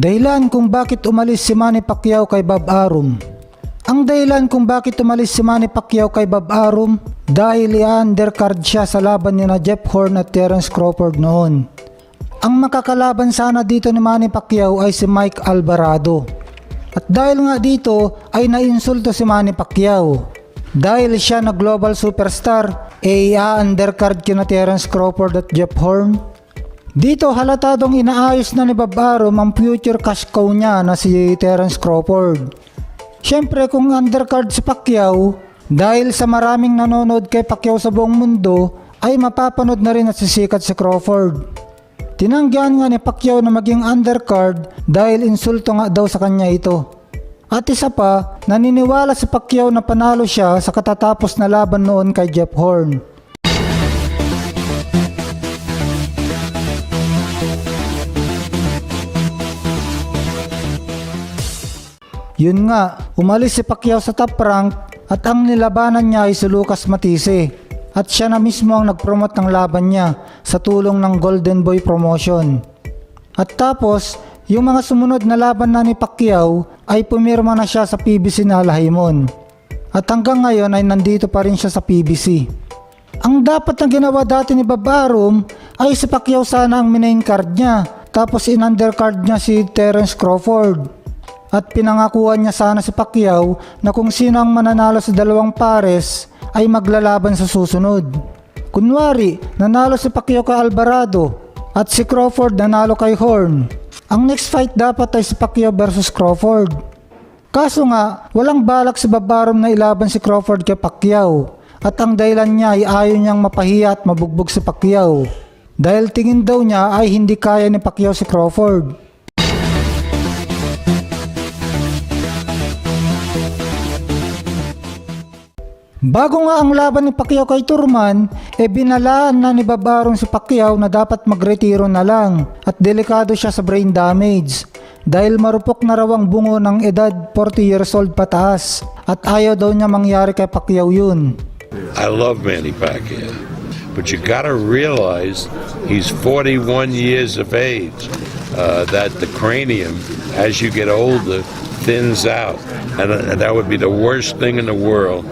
Dahilan kung bakit umalis si Manny Pacquiao kay Bob Arum. Ang dahilan kung bakit umalis si Manny Pacquiao kay Bob Arum dahil i-undercard siya sa laban ni na Jeff Horn at Terence Crawford noon. Ang makakalaban sana dito ni Manny Pacquiao ay si Mike Alvarado. At dahil nga dito ay nainsulto si Manny Pacquiao. Dahil siya na global superstar, e i-undercard kina Terence Crawford at Jeff Horn. Dito halatadong inaayos na ni Bob Arum ang future cash cow niya na si Terence Crawford. Siyempre kung undercard si Pacquiao, dahil sa maraming nanonood kay Pacquiao sa buong mundo, ay mapapanood na rin at sisikat si Crawford. Tinanggihan nga ni Pacquiao na maging undercard dahil insulto nga daw sa kanya ito. At isa pa, naniniwala si Pacquiao na panalo siya sa katatapos na laban noon kay Jeff Horn. Yun nga, umalis si Pacquiao sa top rank at ang nilabanan niya ay si Lucas Matisse. At siya na mismo ang nagpromote ng laban niya sa tulong ng Golden Boy Promotion. At tapos, yung mga sumunod na laban na ni Pacquiao ay pumirma na siya sa PBC na Alhaimon. At hanggang ngayon ay nandito pa rin siya sa PBC. Ang dapat na ginawa dati ni Babarum ay si Pacquiao sana ang main card niya tapos in-undercard niya si Terence Crawford. At pinangakuan niya sana si Pacquiao na kung sino ang mananalo sa dalawang pares ay maglalaban sa susunod. Kunwari, nanalo si Pacquiao kay Alvarado at si Crawford nanalo kay Horn. Ang next fight dapat ay si Pacquiao versus Crawford. Kaso nga, walang balak si Babarom na ilaban si Crawford kay Pacquiao. At ang dahilan niya ay ayaw niyang mapahiya at mabugbog si Pacquiao. Dahil tingin daw niya ay hindi kaya ni Pacquiao si Crawford. Bago nga ang laban ni Pacquiao kay Turman, e binalaan na ni Babarong si Pacquiao na dapat magretiro na lang at delikado siya sa brain damage dahil marupok na raw ang bungo ng edad 40 years old pataas at ayaw daw niya mangyari kay Pacquiao yun. I love Manny Pacquiao, but you got to realize he's 41 years of age. Uh, that the cranium, as you get older, thins out, and uh, that would be the worst thing in the world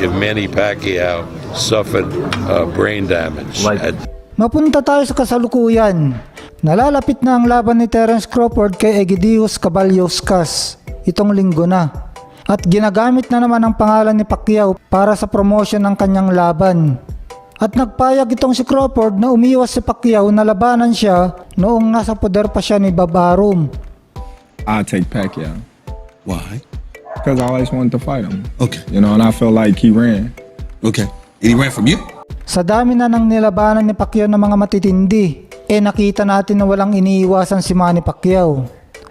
if Manny Pacquiao suffered uh, brain damage. Like- At- Mapunta tayo sa kasalukuyan. Nalalapit na ang laban ni Terence Crawford kay Egidius Caballos-Cas itong linggo na. At ginagamit na naman ang pangalan ni Pacquiao para sa promotion ng kanyang laban. At nagpayag itong si Crawford na umiwas si Pacquiao na labanan siya noong nasa poder pa siya ni Babarum. I take Pacquiao Why? Because I always wanted to fight him. Okay. You know, and I feel like he ran. Okay. And he ran from you? Sa dami na ng nilabanan ni Pacquiao ng mga matitindi, eh nakita natin na walang iniiwasan si Manny Pacquiao.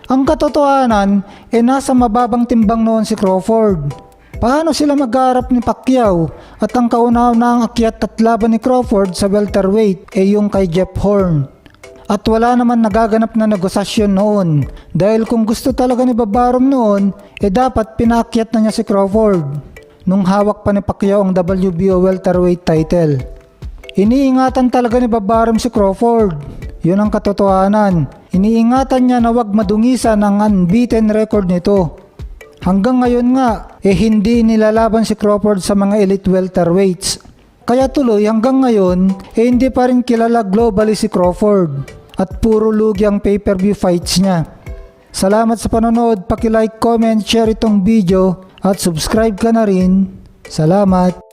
Ang katotohanan, eh nasa mababang timbang noon si Crawford. Paano sila magharap ni Pacquiao? At ang kauna-unahang akyat at laban ni Crawford sa welterweight ay yung kay Jeff Horn. At wala naman nagaganap na negosasyon noon dahil kung gusto talaga ni Babarom noon, eh dapat pinaakyat na niya si Crawford nung hawak pa ni Pacquiao ang WBO welterweight title. Iniingatan talaga ni Babarom si Crawford. Yun ang katotohanan. Iniingatan niya na wag madungisan ang unbeaten record nito. Hanggang ngayon nga, eh hindi nilalaban si Crawford sa mga elite welterweights. Kaya tuloy hanggang ngayon, eh hindi pa rin kilala globally si Crawford. At puro lugi ang pay-per-view fights niya. Salamat sa panonood, paki-like, comment, share itong video at subscribe ka na rin. Salamat!